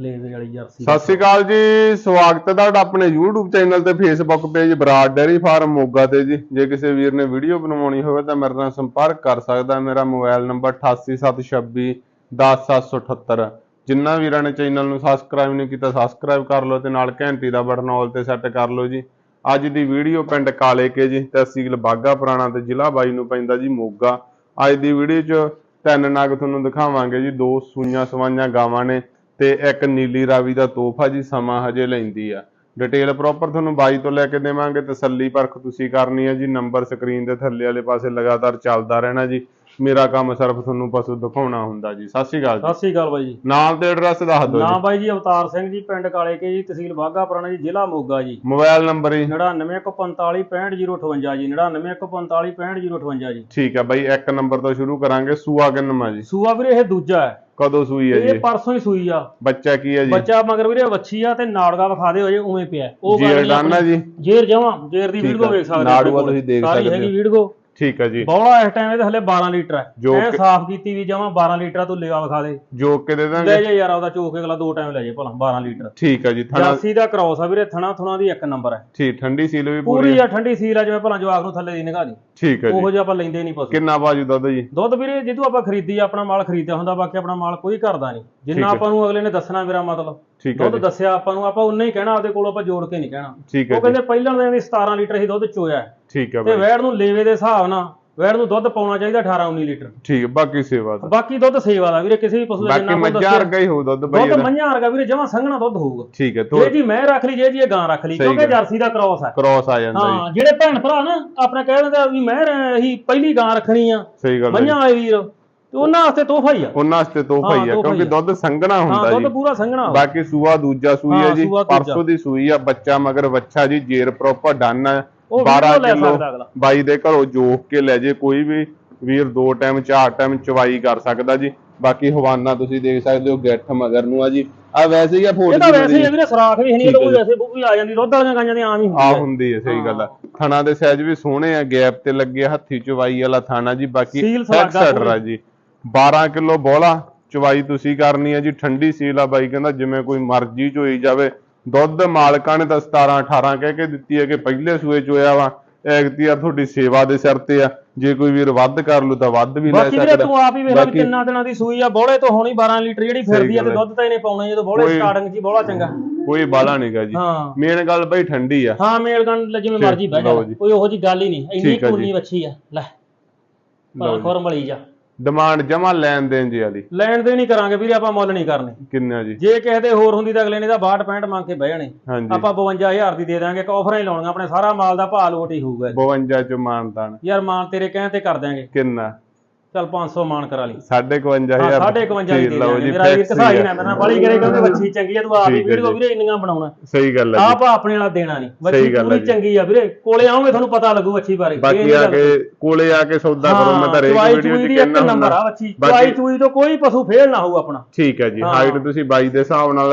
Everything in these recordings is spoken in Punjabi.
ਲੇਵੇ ਵਾਲੀ ਜਰਸੀ ਸਤਿ ਸ਼੍ਰੀ ਅਕਾਲ ਜੀ, ਸਵਾਗਤ ਹੈ ਤੁਹਾਡਾ ਆਪਣੇ YouTube ਚੈਨਲ ਤੇ, Facebook page Brar dairy farm Moga ਤੇ ਜੀ। ਜੇ ਕਿਸੇ ਵੀਰ ਨੇ ਵੀਡੀਓ ਬਣਵਾਉਣੀ ਹੋਵੇ ਤਾਂ ਮੇਰੇ ਨਾਲ ਸੰਪਰਕ ਕਰ ਸਕਦਾ ਮੇਰਾ ਮੋਬਾਈਲ ਨੰਬਰ 8876 10778 ਜਿੰਨਾ ਵੀਰਾਂ ਨੇ ਚੈਨਲ ਨੂੰ ਸਬਸਕ੍ਰਾਈਬ ਨਹੀਂ ਕੀਤਾ ਸਬਸਕ੍ਰਾਈਬ ਕਰ ਲਓ ਤੇ ਨਾਲ ਘੰਟੀ ਦਾ ਬਟਨ ਆਲ ਤੇ ਸੈੱਟ ਕਰ ਲਓ ਜੀ। ਅੱਜ ਦੀ ਵੀਡੀਓ ਪਿੰਡ ਕਾਲੇ ਕੇ ਜੀ, ਤਹਿਸੀਲ ਬਾਗਾ ਪੁਰਾਣਾ ਤੇ ਜ਼ਿਲ੍ਹਾ ਬਾਈ ਨੂੰ ਪੈਂਦਾ ਜੀ ਮੋਗਾ। ਅੱਜ ਦੀ ਵੀਡੀਓ 'ਚ ਤਿੰਨ ਨਾਗ ਤੁਹਾਨੂੰ ਦਿਖਾਵਾਂਗੇ ਜੀ, ਦੋ ਸੂਈਆਂ ਸਵਾਈਆਂ ਗਾਵਾਂ ਨੇ। ਤੇ ਇੱਕ ਨੀਲੀ ਰਾਵੀ ਦਾ ਤੋਹਫਾ ਜੀ ਸਮਾਂ ਹਜੇ ਲੈਂਦੀ ਆ। ਡਿਟੇਲ ਪ੍ਰੋਪਰ ਤੁਹਾਨੂੰ ਬਾਈ ਤੋਂ ਲੈ ਕੇ ਦੇਵਾਂਗੇ ਤਸੱਲੀ ਪਰਖ ਤੁਸੀਂ ਕਰਨੀ ਹੈ ਜੀ ਨੰਬਰ ਸਕਰੀਨ ਦੇ ਥੱਲੇ ਵਾਲੇ ਪਾਸੇ ਲਗਾਤਾਰ ਚੱਲਦਾ ਰਹਿਣਾ ਜੀ। ਮੇਰਾ ਕੰਮ ਸਿਰਫ ਤੁਹਾਨੂੰ ਪਸ਼ੂ ਦਿਖਾਉਣਾ ਹੁੰਦਾ ਜੀ। ਸਤਿ ਸ਼੍ਰੀ ਅਕਾਲ ਜੀ। ਸਤਿ ਸ੍ਰੀ ਅਕਾਲ ਬਾਈ ਜੀ। ਨਾਮ ਤੇ ਐਡਰੈਸ ਦੱਸ ਦਿਓ ਨਾਮ ਜੀ ਬਾਈ ਜੀ ਅਵਤਾਰ ਸਿੰਘ ਜੀ ਪਿੰਡ ਕਾਲੇ ਕੇ ਜੀ ਤਹਿਸੀਲ ਬਾਗਾ ਪੁਰਾਣਾ ਜੀ ਜ਼ਿਲ੍ਹਾ ਮੋਗਾ ਜੀ। ਮੋਬਾਈਲ ਨੰਬਰ ਜੀ। 9915465058 ਜੀ 9915465058 ਜੀ। ਠੀਕ ਹੈ ਬਾਈ ਇੱਕ ਨੰਬਰ ਤੋਂ ਸ਼ੁਰੂ ਕਰਾਂਗੇ ਸੂਆ ਕਿੰਨਵਾਂ ਜੀ? ਸੂਆ ਵੀਰੇ ਇਹ ਦੂਜਾ ਹੈ। ਕਦੋਂ ਸੂਈ ਹੈ ਇਹ ਜੀ? ਪਰਸੋਂ ਹੀ ਸੂਈ ਆ। ਬੱਚਾ ਕੀ ਹੈ ਜੀ? ਬੱਚਾ ਮਗਰ ਵੀਰੇ ਵੱਛੀ ਆ ਤੇ ਨਾੜਗਾ ਵਿਖਾ ਦੇ ਹੋਏ ਉਵੇਂ ਪਿਆ। ਉਹ ਜੀ? ਡਾਨਾ ਜੇਰ ਜਮਾ। ਜੇਰ ਦੀ ਵੀਡੀਓ। ਵੇਖ ਸਕਦੇ ਨਾੜੂਆ। ਤੁਸੀਂ ਦੇਖ ਸਾਰੀ ਸਕਦੇ ਹੈਗੀ ਹੋ। ਵੀਡੀਓ। ਠੀਕ ਹੈ ਜੀ। ਬੌਲਾ ਇਸ ਟਾਈਮ ਇਹਦੇ ਹਲੇ 12 ਲੀਟਰ ਹੈ। ਜੋ ਕਿ- ਸਾਫ਼ ਕੀਤੀ ਵੀ ਜਮਾ 12 ਲੀਟਰ ਤੂੰ ਲੇਵਾ ਵਿਖਾ ਦੇ। ਜੋਕ ਕੇ ਦੇ ਲੈ ਦਾਂਗੇ ਜੇ ਯਾਰ ਉਹਦਾ ਚੋਕ ਅਗਲਾ ਦੋ ਟਾਈਮ ਲੈ ਜੇ ਭਲਾ 12 ਲੀਟਰ। ਠੀਕ ਹੈ ਜੀ ਥਣਾ ਜਰਸੀ ਦਾ ਕ੍ਰੋਸ ਆ ਵੀਰੇ ਥਣਾ ਥੁਣਾ ਦੀ ਇੱਕ ਨੰਬਰ ਹੈ। ਠੀਕ ਠੰਡੀ ਸੀਲ ਵੀ ਪੂਰੀ ਆ ਠੰਡੀ ਸੀਲ ਆ ਜਿਵੇਂ ਭਲਾ ਜਵਾਕ ਨੂੰ ਥੱਲੇ ਦੀ ਨਿਗਾਹ ਦੀ। ਠੀਕ ਹੈ ਜੀ। ਉਹੋ ਜਿਹਾ ਆਪਾਂ ਲੈਂਦੇ ਨਹੀਂ ਪਸ਼ੂ। ਕਿੰਨਾ ਬਾਜੂ ਦੁੱਧ ਜੀ? ਦੁੱਧ ਵੀਰੇ ਜਿੱਦੋਂ ਆਪਾਂ ਖਰੀਦੀ ਆ, ਆਪਣਾ ਮਾਲ ਖਰੀਦਿਆ ਹੁੰਦਾ ਬਾਕੀ ਆਪਣਾ ਮਾਲ ਕੋਈ ਕਰਦਾ ਨਹੀਂ। ਜਿੰਨਾ। ਆਪਾਂ ਨੂੰ ਅਗਲੇ ਨੇ ਦੱਸਣਾ ਮੇਰਾ ਮਤਲਬ। ਠੀਕ ਹੈ ਦੁੱਧ ਦੱਸਿਆ ਆਪਾਂ ਨੂੰ ਆਪਾਂ ਉਨਾ ਹੀ ਕਹਿਣਾ ਆਪਦੇ ਕੋਲ ਆਪਾਂ ਜੋੜ ਕੇ ਨਹੀਂ ਕਹਿਣਾ। ਠੀਕ ਹੈ ਉਹ ਕਹਿੰਦੇ ਪਹਿਲਾਂ ਦਿਨ ਦੀ 17 ਲੀਟਰ ਹੀ ਦੁੱਧ ਚੋਇਆ। ਠੀਕ ਹੈ ਤੇ ਵੈੜ ਨੂੰ ਲੇਵੇ ਦੇ ਹਿਸਾਬ ਨਾਲ ਵੈੜ ਨੂੰ ਦੁੱਧ ਪਾਉਣਾ ਚਾਹੀਦਾ 18 19 ਲੀਟਰ। ਠੀਕ ਹੈ ਬਾਕੀ ਸੇਵਾ ਦਾ ਬਾਕੀ ਦੁੱਧ ਸੇਵਾ ਦਾ ਵੀਰੇ ਕਿਸੇ ਵੀ ਪਸ਼ੂ ਦਾ ਬਾਕੀ ਜਿੰਨਾ ਆਪਾਂ ਮੱਝਾਂ ਵਰਗਾ ਹੀ ਹੋਊ ਦੁੱਧ ਬਾਈ ਦੁੱਧ ਮੱਝਾਂ ਵਰਗਾ ਵੀਰੇ ਜਮਾ ਸੰਘਣਾ ਦੁੱਧ ਹੋਊਗਾ। ਠੀਕ ਹੈ ਜੇ ਜੀ ਮੈਂ ਰੱਖ ਲਈ ਜੇ ਜੀ ਇਹ ਗਾਂ ਰੱਖ ਲਈ ਕਿਉਂਕਿ। ਜਰਸੀ ਦਾ ਕ੍ਰੋਸ ਹੈ। ਕ੍ਰਾਸ ਆ ਜਾਂਦਾ ਹਾਂ ਜਿਹੜੇ ਭੈਣ ਭਰਾ ਨਾ ਆਪਣੇ ਕਹਿ ਦਿੰਦੇ ਆ ਵੀ ਮੈਂ ਅਸੀਂ ਪਹਿਲੀ ਗਾਂ ਰੱਖਣੀ ਆ। ਮੱਝਾਂ ਵਾਲੇ ਵੀਰ। ਤੇ ਉਹਨਾਂ ਵਾਸਤੇ ਤੋਹਫਾ ਹੀ ਆ। ਉਹਨਾਂ ਵਾਸਤੇ ਤੋਹਫਾ ਹੀ ਆ ਕਿਉਂਕਿ ਆ। ਦੁੱਧ ਸੰਘਣਾ ਹਾਂ ਹੁੰਦਾ ਦੁੱਧ ਜੀ। ਪੂਰਾ ਸੰਘਣਾ ਹੋਊ। ਬਾਕੀ ਸੂਆ ਦੂਜਾ ਸੂਈ ਹੈ ਜੀ। ਪਰਸੋਂ ਦੀ ਸੂਈ ਆ ਬੱਚਾ ਮਗਰ ਬੱਚਾ ਜੀ ਜੇਰ ਪ੍ਰੋਪਰ ਡਨ ਉਹ 12 ਵੀਡੀਓ ਲੈ ਕਿਲੋ ਬਾਈ ਦੇ ਘਰੋਂ ਜੋਕ ਕੇ ਲੈ ਜੇ ਕੋਈ ਵੀ ਵੀਰ ਦੋ ਟਾਈਮ ਚਾਰ ਟਾਈਮ ਚਵਾਈ ਕਰ ਸਕਦਾ ਜੀ। ਬਾਕੀ ਹਵਾਨਾ ਤੁਸੀਂ ਦੇਖ ਸਕਦੇ ਹੋ ਗਿੱਠ ਮਗਰ ਨੂੰ ਆ ਜੀ। ਆ ਵੈਸੇ ਹੀ ਆ ਫੋਟ ਇਹ ਤਾਂ ਵੈਸੇ ਹੀ ਆ ਵੀਰੇ ਸਰਾਖ ਵੀ ਨਹੀਂ ਲੋਕ। ਵੈਸੇ ਬੁੱਕੀ ਆ ਜਾਂਦੀ ਦੁੱਧ ਵਾਲੀਆਂ ਗਾਈਆਂ ਦੇ ਆਮ ਹੀ ਆ ਹੁੰਦੀ ਹੈ। ਹੁੰਦੀ ਹੈ ਸਹੀ ਗੱਲ ਆ। ਥਣਾ ਦੇ ਸਾਈਜ਼ ਵੀ ਸੋਹਣੇ ਆ ਗੈਪ ਤੇ ਲੱਗੇ ਆ, ਹੱਥੀ ਚਵਾਈ ਵਾਲਾ ਥਾਣਾ ਜੀ ਬਾਕੀ ਐਕਸੈਟਰ ਆ ਜੀ। 12 ਕਿਲੋ ਬੋਲਾ ਚਵਾਈ ਤੁਸੀਂ ਕਰਨੀ ਹੈ ਜੀ ਠੰਡੀ ਸੀਲ ਆ ਬਾਈ ਕਹਿੰਦਾ ਜਿਵੇਂ ਕੋਈ ਮਰਜ਼ੀ ਚੋਈ ਜਾਵੇ। ਦੁੱਧ ਮਾਲਕਾਂ ਨੇ ਤਾਂ 17 18 ਕਹਿ ਕੇ ਦਿੱਤੀ ਹੈ ਕਿ ਪਹਿਲੇ ਸੂਏ ਚੋਇਆ ਵਾ। ਐਗਤੀਆਰ ਤੁਹਾਡੀ ਸੇਵਾ ਦੇ ਸਿਰ ਤੇ ਆ। ਜੇ ਕੋਈ ਵੀਰ ਵੱਧ ਕਰ ਲੂ ਤਾਂ ਵੱਧ ਵੀ ਲੈ ਬਾਕੀ ਸਕਦਾ। ਤੂੰ ਆਪ ਹੀ ਵੇਖ ਲੈ ਬਾਕੀ- ਕਿੰਨਾ ਦਿਨਾਂ ਦੀ ਸੂਈ ਆ ਬੋਲੇ ਤੋਂ ਹੋਣੀ 12 ਲੀਟਰ ਜਿਹੜੀ ਫਿਰਦੀ ਆ ਤੇ ਗੱਲ। ਦੁੱਧ ਤਾਂ ਇਹਨੇ ਪਾਉਣਾ ਜਦੋਂ ਬੋਲੇ ਸਟਾਰਟਿੰਗ 'ਚ ਹੀ ਬੋਲਾ ਚੰਗਾ। ਕੋਈ ਬਾਲਾ ਨਹੀਂਗਾ ਜੀ। ਮੇਨ ਗੱਲ ਬਈ ਠੰਡੀ ਆ। ਹਾਂ ਮੇਲ ਗਨ ਜਿਵੇਂ ਮਰਜ਼ੀ ਬਹਿ ਜਾ। ਕੋਈ ਉਹੋ ਜੀ ਗੱਲ ਹੀ ਨਹੀਂ। ਇੰਨੀ ਆ। ਕੁਨੀ ਵੱਛੀ ਆ। ਲੈ ਪਰ। ਖੁਰ ਮਲੀ ਜਾ। ਡਿਮਾਂਡ ਜਮਾ ਲੈਣ ਦੇਣ ਜੀ ਵਾਲੀ। ਲੈਣ ਦੇ ਨਹੀਂ ਕਰਾਂਗੇ ਵੀਰੇ ਆਪਾਂ ਮੁੱਲ ਨਹੀਂ ਕਰਨੇ। ਕਿੰਨਾ ਜੀ? ਜੇ ਕਿਸੇ ਦੇ ਹੋਰ ਹੁੰਦੀ ਤਾਂ ਅਗਲੇ ਨੇ ਤਾਂ 62 65 ਮੰਗ ਕੇ ਬਹਿ ਜਾਣੇ। ਹਾਂਜੀ। ਆਪਾਂ 52000 ਦੀ ਦੇ ਦਾਂਗੇ ਇੱਕ ਆਫਰਾਂ ਹੀ ਲਾਉਣੀਆਂ ਆਪਣੇ ਸਾਰਾ ਮਾਲ ਦਾ ਭਾਅ ਲੋਟ ਹੀ ਹੋਊਗਾ 52 ਚ ਮਾਨਦਾਨ ਯਾਰ ਮਾਨ ਤੇਰੇ ਕਹਿਣ ਤੇ ਕਰ ਦਿਆਂਗੇ। ਕਿੰਨਾ? ਚੱਲ 500 ਮਾਨ ਕਰਾ ਲਈ। 51500 ਹਾਂ 55 ਦੀ ਦੇ ਦਾਂਗੇ ਮੇਰਾ ਵੀਰ ਕਸਾਈ ਨਾ ਮੈਨਾਂ ਬੜੀ ਕਰੇ ਕਹਿੰਦੇ ਵੱਛੀ ਚੰਗੀ ਆ ਤੂੰ ਆਪ ਹੀ ਵੀਡੀਓ ਜੀ। ਵੀਰੇ ਇੰਨੀਆਂ ਬਣਾਉਣਾ। ਸਹੀ ਗੱਲ ਹੈ ਆਪ ਆਪਣੇ ਵਾਲਾ ਦੇਣਾ ਨਹੀਂ। ਵੱਛੀ ਪੂਰੀ ਜੀ। ਚੰਗੀ ਆ ਵੀਰੇ। ਕੋਲੇ ਆਉਂਗੇ ਤੁਹਾਨੂੰ ਪਤਾ ਲੱਗੂ ਵੱਛੀ ਬਾਰੇ। ਬਾਕੀ ਆ। ਕੇ ਕੋਲੇ ਆ ਕੇ ਸੌਦਾ ਕਰੋ ਮੈਂ ਤਾਂ ਚੁਆਈ ਵੀਡੀਓ ਚ ਦੀ ਇੱਕ ਕਹਿਣਾ ਨੰਬਰ ਆ ਵੱਛੀ। ਚੁਆਈ ਚੂਈ ਤੋਂ ਕੋਈ ਪਸ਼ੂ ਫੇਲ ਨਾ ਹੋਊ ਆਪਣਾ। ਠੀਕ ਹੈ ਜੀ। ਹਾਈਟ ਤੁਸੀਂ ਬਾਈ ਦੇ ਹਿਸਾਬ ਨਾਲ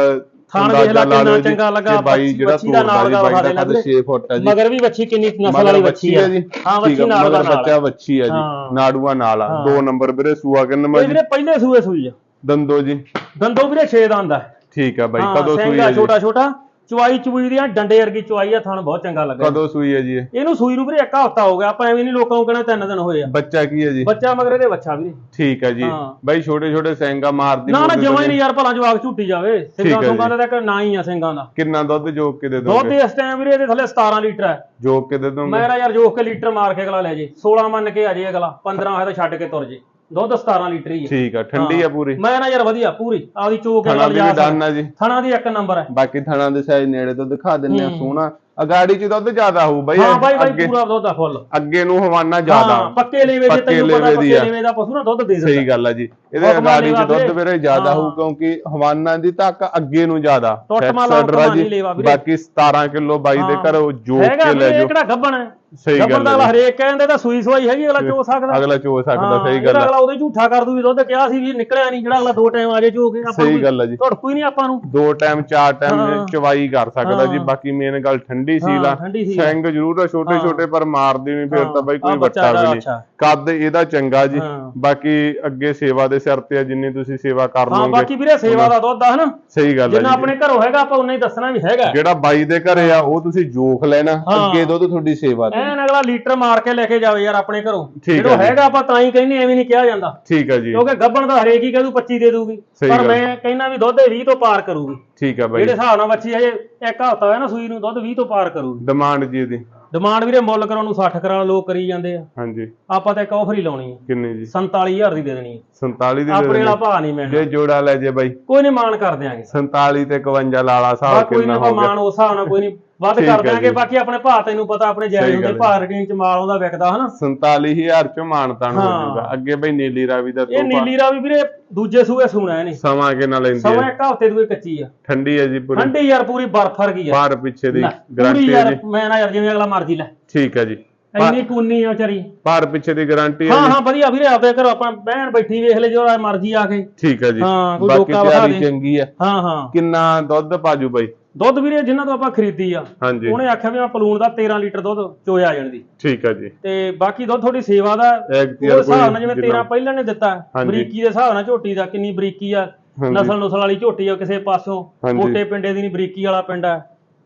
ਥਾਣ ਅੰਦਾਜ਼ਾ ਵੇਖ ਲਾ ਲਾ ਕਿੰਨਾ ਲਿਓ ਜੀ ਚੰਗਾ ਲੱਗਾ, ਕਿ ਬਾਈ ਬੱਚੀ- ਜਿਹੜਾ ਬੱਚੀ ਦਾ ਤੋੜਦਾ ਨਾਲ ਜੀ ਦਾ ਬਾਈ ਦਾ ਵਿਖਾ ਕੱਦ ਦੇਣਾ 6 ਫੁੱਟ ਹੈ ਜੀ। ਮਗਰ ਵੀ ਵੱਛੀ ਕਿੰਨੀ ਨਸਲ ਮਗਰ ਵਾਲੀ ਵੱਛੀ ਆ ਜੀ। ਹਾਂ ਵੱਛੀ ਨਾਲ ਦਾ ਮਗਰ ਨਾਲ ਬੱਚਾ ਵੱਛੀ ਹੈ ਹਾਂ। ਜੀ ਨਾੜੂਆ ਨਾਲ ਆ। ਹਾਂ। ਦੋ ਨੰਬਰ ਵੀਰੇ ਸੂਆ ਕਿੰਨ ਨੰਬਰ ਇਹ ਜੀ? ਵੀਰੇ ਪਹਿਲੇ ਸੂਏ ਸੂਈ ਆ। ਦੰਦੋ ਜੀ। ਦੰਦੋ ਵੀਰੇ 6 ਦਾ ਆਂਦਾ ਠੀਕ ਹੈ ਬਾਈ ਕਦੋਂ ਸੂਈ ਹੈ ਜੀ? ਛੋਟਾ ਛੋਟਾ ਚੁਆਈ ਚੁਈ ਦੀਆਂ ਡੰਡੇ ਵਰਗੀ ਚੁਆਈ ਆ ਥਣ ਬਹੁਤ ਚੰਗਾ ਲੱਗਾ। ਕਦੋਂ ਸੂਈ ਹੈ ਜੀ ਇਹ? ਇਹਨੂੰ ਸੂਈ ਨੂੰ ਵੀਰੇ ਇੱਕ ਹਫਤਾ ਹੋ ਗਿਆ ਆਪਾਂ ਐਵੇਂ ਨਹੀਂ ਲੋਕਾਂ ਨੂੰ ਕਹਿਣਾ ਤਿੰਨ ਦਿਨ ਹੋਏ ਆ। ਬੱਚਾ ਕੀ ਹੈ ਜੀ? ਬੱਚਾ ਮਗਰ ਇਹਦੇ ਬੱਚਾ ਵੀਰੇ। ਠੀਕ ਹੈ ਜੀ। ਹਾਂ। ਬਾਈ ਛੋਟੇ ਛੋਟੇ ਸੈਂਗਾ ਮਾਰਦੀ ਨਾ ਨਾ ਜਮਾਂ ਹੀ ਨਹੀਂ ਯਾਰ ਭਲਾ ਜਵਾਕ ਝੂਟੀ ਜਾਵੇ। ਸਿੰਘਾਂ ਹੈ ਸੁੰਗਾਂ ਦਾ ਤਾਂ ਨਾ ਹੀ ਆ ਸਿੰਘਾਂ ਦਾ। ਕਿੰਨਾ ਦੁੱਧ ਜੋਕ ਕੇ ਦੇ ਦੁੱਧ ਦੋਗੇ? ਇਸ ਟਾਈਮ ਵੀਰੇ ਇਹਦੇ ਥੱਲੇ 17 ਲੀਟਰ ਹੈ ਜੋਕ ਕੇ ਦੇ ਦੋਗੇ? ਮੈਂ ਨਾ ਯਾਰ ਜੋਖ ਕੇ ਲੀਟਰ ਮਾਰ ਕੇ ਅਗਲਾ ਲੈ ਜੇ। 16 ਮੰਨ ਕੇ ਆ ਜੇ ਅਗਲਾ 15 ਹੋਇਆ ਤਾਂ ਛੱਡ ਕੇ ਤੁਰ ਜੇ। ਦੁੱਧ 17 ਲੀਟਰ ਹੀ ਹੈ ਠੀਕ ਆ ਠੰਡੀ ਆ ਪੂਰੀ। ਮੈਂ ਨਾ ਯਾਰ ਵਧੀਆ ਪੂਰੀ। ਆਪਦੀ ਚੋਕ ਨਾਲ ਜਾ ਆ ਜੀ। ਥਣਾ ਦੀ ਇੱਕ ਨੰਬਰ ਹੈ। ਬਾਕੀ ਥਣਾ ਦੇ ਸਾਈਜ਼ ਨੇੜੇ ਤੋਂ ਦਿਖਾ ਦਿੰਨੇ ਆ। ਸੋਹਣਾ। ਅਗਾੜੀ ਚ ਦੁੱਧ ਜ਼ਿਆਦਾ ਹੋਊ ਬਾਈ ਹਾਂ ਬਾਈ ਬਾਈ ਪੂਰਾ ਦੁੱਧ ਆ ਫੁੱਲ। ਅੱਗੇ ਨੂੰ ਹਵਾਨਾ ਜ਼ਿਆਦਾ। ਹਾਂ ਪੱਕੇ ਲੇਵੇ ਜੇ ਪੱਕੇ ਤੈਨੂੰ ਪਤਾ ਦੀ ਪੱਕੇ। ਲੇਵੇ ਦਾ ਪਸ਼ੂ ਨਾ ਦੁੱਧ ਦੇ ਦਿੰਦਾ। ਸਹੀ ਗੱਲ ਆ ਜੀ। ਇਹਦੇ ਅਗਾੜੀ ਚ ਦੁੱਧ ਵੀਰੇ। ਜ਼ਿਆਦਾ ਹੋਊ। ਕਿਉਂਕਿ ਹਵਾਨਾ ਦੀ ਤੱਕ ਅੱਗੇ ਨੂੰ ਜ਼ਿਆਦਾ। ਟੁੱਟ Fat ਮਾਲਾ side ਆ ਹੁਕਮਾਂ ਜੀ। ਬਾਕੀ 17 ਕਿਲੋ ਬਾਈ ਦੇ। ਘਰੋਂ ਹੈਗਾ ਕੇ ਲੈ ਵੀਰੇ ਇਹ ਜਾਓ ਕਿਹੜਾ ਗੱਬਣ ਹੈ? ਸਹੀ ਗੱਲ ਦਾ ਹੈ ਅਗਲਾ। ਹਰੇਕ ਕਹਿੰਦੇ ਤਾਂ ਸੂਈ ਸਵਾਈ ਹੈਗੀ ਅਗਲਾ ਚੋ ਸਕਦਾ ਅਗਲਾ ਚੋ ਸਕਦਾ ਹਾਂ, ਸਹੀ ਗੱਲ ਹੈ ਅਗਲਾ ਉਹਦੇ ਝੂਠਾ ਕਰ ਦੂ ਵੀ ਦੁੱਧ ਕਿਹਾ ਸੀ ਵੀ ਨਿਕਲਿਆ ਨਹੀਂ ਜਿਹੜਾ ਅਗਲਾ ਦੋ ਟਾਈਮ ਆ ਜੇ ਚੋ ਕੇ ਆਪਾਂ ਸਹੀ ਗੱਲ ਹੈ ਜੀ ਧੁੜ ਕੋਈ ਨਹੀਂ ਆਪਾਂ ਨੂੰ ਦੋ ਟਾਈਮ ਚਾਰ ਟਾਈਮ ਹਾਂ। ਚਵਾਈ ਕਰ ਸਕਦਾ ਜੀ ਹਾਂ। ਬਾਕੀ ਮੇਨ ਗੱਲ ਠੰਡੀ ਸੀ ਹਾਂ, ਲਾ। ਸਿੰਘ ਜ਼ਰੂਰ ਆ ਛੋਟੇ ਹਾਂ। ਛੋਟੇ ਪਰ ਮਾਰਦੀ ਨਹੀਂ ਫਿਰ ਤਾਂ ਬਾਈ ਕੋਈ ਵੱਟਾ ਵੀ ਨਹੀਂ। ਕੱਦ ਇਹਦਾ ਚੰਗਾ ਜੀ ਹਾਂ। ਬਾਕੀ ਅੱਗੇ ਸੇਵਾ ਦੇ ਸਿਰ ਤੇ ਆ ਜਿੰਨੀ ਤੁਸੀਂ ਸੇਵਾ ਕਰ ਹਾਂ ਲਓਗੇ ਬਾਕੀ ਵੀਰੇ ਸੇਵਾ ਦਾ ਦੁੱਧ ਆ ਹਨਾ ਸਹੀ ਗੱਲ ਹੈ ਜਿੰਨਾ ਆਪਣੇ ਘਰੋਂ ਹੈਗਾ ਆਪਾਂ ਉਨਾ ਹੀ ਦੱਸਣਾ ਵੀ ਹੈਗਾ ਜਿਹੜਾ ਬਾਈ ਦੇ ਘਰੇ ਆ ਉਹ ਤੁਸੀਂ ਜੋਖ ਲੈਣਾ ਹਾਂ। ਅੱਗੇ ਦੁੱਧ ਤੁਹਾਡੀ ਸੇਵਾ ਤੇ ਐਨ ਅਗਲਾ ਲੀਟਰ ਮਾਰ ਕੇ ਲੈ ਕੇ ਜਾਵੇ ਯਾਰ ਆਪਣੇ ਘਰੋਂ। ਜਿਹੜਾ। ਹੈਗਾ ਆਪਾਂ ਤਾਂ ਹੀ ਕਹਿੰਦੇ ਐਵੇਂ ਨਹੀਂ ਕਿਹਾ ਜਾਂਦਾ। ਠੀਕ ਹੈ ਜੀ। ਕਿਉਂਕਿ ਗੱਬਣ ਦਾ ਹਰੇਕ ਹੀ ਕਹਦੂ 25 ਦੇ ਦੂਗੀ ਸਹੀ ਪਰ। ਮੈਂ ਕਹਿੰਦਾ ਵੀ ਦੁੱਧ ਇਹ 20 ਤੋਂ ਪਾਰ ਕਰੂਗੀ। ਠੀਕ ਹੈ ਬਾਈ। ਜਿਹੜੇ ਹਿਸਾਬ ਨਾਲ ਬੱਚੀ ਹਜੇ ਇੱਕ ਹਫ਼ਤਾ ਹੋਇਆ ਨਾ ਸੂਈ ਨੂੰ ਦੁੱਧ 20 ਤੋਂ ਪਾਰ ਕਰੂਗੀ। ਡਿਮਾਂਡ ਜੀ ਇਹਦੀ। ਡਿਮਾਂਡ ਵੀਰੇ ਮੁੱਲ ਕਰਾਉਣ ਨੂੰ 60 ਕਰਾਉਣ ਲੋਕ ਕਰੀ ਜਾਂਦੇ ਆ। ਹਾਂਜੀ। ਆਪਾਂ ਤਾਂ ਇੱਕ ਆਫਰ ਹੀ ਲਾਉਣੀ ਹੈ ਕਿੰਨੀ ਜੀ? 47000 ਦੀ ਦੇ ਦੇਣੀ ਹੈ 47 ਦੀ ਆਪਣੇ ਵਾਲਾ। ਭਾਅ ਨਹੀਂ ਮਿਲਣਾ। ਜੇ ਜੋੜਾ ਲੈ ਜੇ ਬਾਈ। ਕੋਈ ਨਹੀਂ ਮਾਨ ਕਰ ਦਿਆਂਗੇ। 47 ਤੇ 51 ਲਾਲਾ ਕੋਈ ਕਿੰਨਾ ਨਹੀਂ ਹੋ ਗਿਆ ਮਾਨ ਉਸ ਹਿਸਾਬ ਨਾਲ ਕੋਈ ਨਹੀਂ ਵੱਧ ਕਰ ਜੀ। ਬਾਕੀ ਆਪਣੇ ਭਾਅ ਤੈਨੂੰ ਪਤਾ ਆਪਣੇ ਜਾਇਜ਼ ਹੁੰਦੇ ਭਾਅ ਰੇਂਜ ਚ ਮਾਲ ਉਹਦਾ ਵਿਕਦਾ ਹਨਾ? 47000 ਚ ਮਾਨਤਾਨ ਹੋ ਹਾਂ। ਜਾਊਗਾ ਅੱਗੇ ਬਈ ਨੀਲੀ ਰਾਵੀ ਦਾ ਇਹ ਤੋਹਫਾ। ਨੀਲੀ ਰਾਵੀ ਵੀਰੇ ਦੂਜੇ ਸੂਏ ਸੁਣਾ ਇਹਨੇ। ਸਮਾਂ ਕੇ ਨਾਲ ਲੈਂਦੀ ਸਮਾਂ ਇੱਕ ਹਫ਼ਤੇ ਦੂਏ ਕੱਚੀ ਆ। ਠੰਡੀ ਹੈ ਜੀ ਪੂਰੀ। ਠੰਡੀ ਯਾਰ ਪੂਰੀ ਬਰਫ ਵਰਗੀ ਆ। ਬਾਹਰ ਪਿੱਛੇ ਦੀ ਗਾਰੰਟੀ ਹੈ ਜੀ। ਮੈਂ ਨਾ ਯਾਰ ਜਿਵੇਂ ਅਗਲਾ ਮਰਜ਼ੀ ਲੈ। ਠੀਕ ਹੈ ਜੀ। ਇੰਨੀ ਕੂਨੀ ਆ ਵਿਚਾਰੀ। ਬਾਹਰ ਪਿੱਛੇ ਦੀ ਗਾਰੰਟੀ ਹੈ ਹਾਂ ਹਾਂ ਵਧੀਆ ਵੀਰੇ ਆਪਦੇ ਘਰੋਂ ਆਪਾਂ ਬਹਿਣ ਬੈਠੀ ਵੇਖ ਲੈ ਜੋ ਮਰਜ਼ੀ ਆ ਕੇ। ਠੀਕ ਹੈ ਜੀ। ਹਾਂ, ਕੋਈ ਤਿਆਰੀ ਦੇ। ਚੰਗੀ ਹੈ ਹਾਂ ਹਾਂ। ਕਿੰਨਾ ਦੁੱਧ ਪਾਜੂ ਬਾਈ? ਦੁੱਧ ਵੀਰੇ ਜਿਨ੍ਹਾਂ ਤੋਂ ਆਪਾਂ ਖਰੀਦੀ ਆ ਹਾਂਜੀ ਉਹਨੇ ਆਖਿਆ ਵੀ ਮੈਂ ਪਲੂਣ ਦਾ 13 ਲੀਟਰ ਦੁੱਧ ਚੋਇਆ ਆ ਜਾਣ ਦੀ ਠੀਕ ਹੈ ਜੀ ਤੇ ਬਾਕੀ ਦੁੱਧ ਤੁਹਾਡੀ ਸੇਵਾ ਦਾ ਐਗਤੀਆਰ ਉਹ ਹਿਸਾਬ ਨਾਲ ਜਿਵੇਂ 13 ਪਹਿਲਾਂ ਨੇ ਦਿੱਤਾ। ਬਰੀਕੀ ਦੇ ਹਿਸਾਬ ਨਾਲ ਝੋਟੀ ਦਾ ਕਿੰਨੀ ਬਰੀਕੀ ਆ। ਨਸਲ ਨੁਸਲ ਵਾਲੀ ਝੋਟੀ ਆ ਕਿਸੇ ਪਾਸੋਂ। ਮੋਟੇ ਪਿੰਡੇ ਦੀ ਨਹੀਂ ਬਰੀਕੀ ਵਾਲਾ ਪਿੰਡ ਆ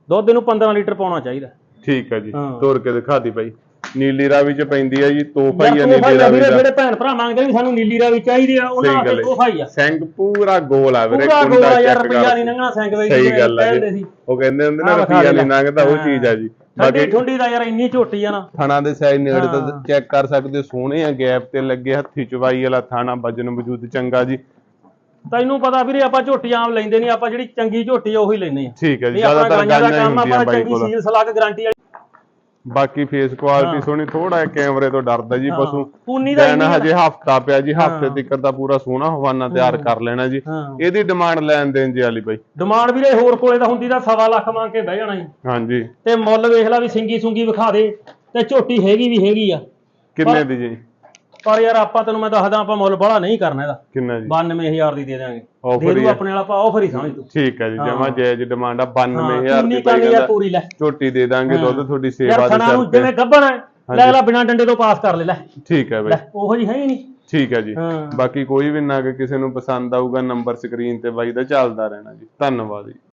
ਦੁੱਧ ਇਹਨੂੰ 15 ਲੀਟਰ ਪਾਉਣਾ ਚਾਹੀਦਾ ਠੀਕ ਹੈ ਜੀ ਹਾਂ। ਤੋਰ ਕੇ ਦਿਖਾਤੀ ਬਾਈ ਨੀਲੀ ਰਾਵੀ ਚ ਪੈਂਦੀ ਹੈ ਜੀ ਤੋਹਫਾ ਹੀ ਹੈ ਨੀਲੀ ਆ ਰਾਵੀ ਵੀਰੇ ਦਾ ਜਿਹੜੇ ਭੈਣ ਭਰਾ ਮੰਗਦੇ ਵੀ ਸਾਨੂੰ ਨੀਲੀ ਰਾਵੀ ਚਾਹੀਦੀ ਆ ਉਹਨਾਂ ਸਹੀ ਵਾਸਤੇ ਗੱਲ ਹੈ। ਤੋਹਫਾ ਹੀ ਆ ਸਿੰਘ ਪੂਰਾ ਗੋਲ ਆ ਵੀਰੇ ਪੂਰਾ ਕੁੰਡਾ ਗੋਲਾ ਯਾਰ check ਰੁਪਈਆ ਕਰ। ਨਹੀਂ ਲੰਘਣਾ ਸਿੰਘ ਵੇ ਸਹੀ ਗੱਲ ਕਹਿੰਦੇ ਜੀ ਉਹ ਕਹਿੰਦੇ ਹੁੰਦੇ ਨਾ ਆਹ ਵਿਖਾ ਰੁਪਈਆ। ਨਹੀਂ ਲੰਘਦਾ ਉਹ। ਚੀਜ਼ ਆ ਜੀ ਠੰਡੀ ਬਾਕੀ ਠੰਡੀ ਦਾ ਯਾਰ ਇੰਨੀ ਝੋਟੀ ਆ ਨਾ ਥਾਣਾ ਦੇ ਸਾਈਜ਼ ਨੇੜੇ ਤੋਂ ਹਾਂ। ਚੈੱਕ ਕਰ ਸਕਦੇ ਹੋ, ਸੋਹਣੇ ਆ ਗੈਪ ਤੇ ਲੱਗੇ ਹੱਥੀ ਚਵਾਈ ਵਾਲਾ ਥਾਣਾ ਵਜਨ ਵਜੂਦ ਚੰਗਾ ਜੀ ਤੈਨੂੰ ਪਤਾ ਵੀਰੇ ਆਪਾਂ ਝੋਟੀ ਆਮ ਲੈਂਦੇ ਨਹੀਂ ਆਪਾਂ ਜਿਹੜੀ ਚੰਗੀ ਝੋਟੀ ਆ ਉਹੀ ਲੈਂਦੇ ਆ ਠੀਕ ਹੈ ਜੀ ਜ਼ਿਆਦਾਤਰ ਗਾਈਆਂ ਦਾ ਕੰਮ ਆਪਾਂ ਚੰਗੀ ਸੀਲ ਸਲਾਕ ਗਾਰੰਟੀ ਵਾਲੀ ਬਾਕੀ ਫੇਸ ਕੁਆਲਿਟੀ। ਸੋਹਣੀ ਥੋੜਾ ਕੈਮਰੇ ਤੋਂ ਡਰਦਾ ਜੀ। ਪਸ਼ੂ। ਪੂਨੀ ਦਾ ਇੰਨੀ ਹਜੇ ਹਫਤਾ ਪਿਆ ਜੀ ਹਫ਼ਤੇ। ਤੱਕ ਦਾ ਪੂਰਾ ਸੋਹਣਾ ਹਵਾਨਾ ਤਿਆਰ ਕਰ ਲੈਣਾ ਜੀ। ਇਹਦੀ ਡਿਮਾਂਡ ਲੈਣ ਦੇਣ ਜੀ ਵਾਲੀ ਬਾਈ। ਡਿਮਾਂਡ ਵੀਰੇ ਹੋਰ ਕੋਲੇ ਤਾਂ ਹੁੰਦੀ ਤਾਂ ਸਵਾ ਲੱਖ ਮੰਗ ਕੇ ਬਹਿ ਜਾਣਾ ਸੀ ਹਾਂਜੀ। ਤੇ ਮੁੱਲ ਵੇਖ ਲੈ ਵੀ ਸਿੰਗੀ ਸੁੰਗੀ ਵਿਖਾ ਦੇ ਤੇ ਝੋਟੀ ਹੈਗੀ ਵੀ ਹੈਗੀ ਆ। ਕਿੰਨੇ ਦੀ ਜੀ? ਪਰ ਯਾਰ ਆਪਾਂ ਤੈਨੂੰ ਮੈਂ ਦੱਸਦਾ ਆਪਾਂ ਮੁੱਲ ਬੜਾ ਨਹੀਂ ਕਰਨਾ ਇਹਦਾ। ਕਿੰਨਾ ਜੀ? 92000 ਦੀ ਦੇ ਦਾਂਗੇ Offer ਦੇ ਦੂ। ਆਪਣੇ ਵਾਲਾ ਆਪਾਂ ਆਫਰ ਹੀ ਸਮਝ ਤੂੰ। ਠੀਕ ਹੈ ਜੀ। ਜਮਾ ਜਾਇਜ਼ ਡਿਮਾਂਡ ਆ 92000 ਕਿੰਨੀ ਦੀ ਯਾਰ ਕਹਿੰਦਾ ਪੂਰੀ ਲੈ। ਝੋਟੀ ਦੇ ਦਾਂਗੇ। ਦੁੱਧ ਤੁਹਾਡੀ ਸੇਵਾ ਯਾਰ ਦੇ ਥਣਾ ਨੂੰ ਜਿਵੇਂ ਗੱਬਣ ਹੈ ਲੈ। ਲੈ ਬਿਨਾ ਡੰਡੇ ਤੋਂ ਪਾਸ ਕਰ ਲੈ ਲੈ। ਠੀਕ ਹੈ ਬਾਈ। ਉਹੋ ਜੀ ਹੈ ਹੀ ਨਹੀਂ। ਠੀਕ ਹੈ ਜੀ। ਬਾਕੀ ਕੋਈ ਵੀ ਨਾ ਕਿ ਕਿਸੇ ਨੂੰ ਪਸੰਦ ਆਊਗਾ ਨੰਬਰ ਸਕਰੀਨ ਤੇ ਬਾਈ ਦਾ ਚੱਲਦਾ ਰਹਿਣਾ ਜੀ। ਧੰਨਵਾਦ ਜੀ।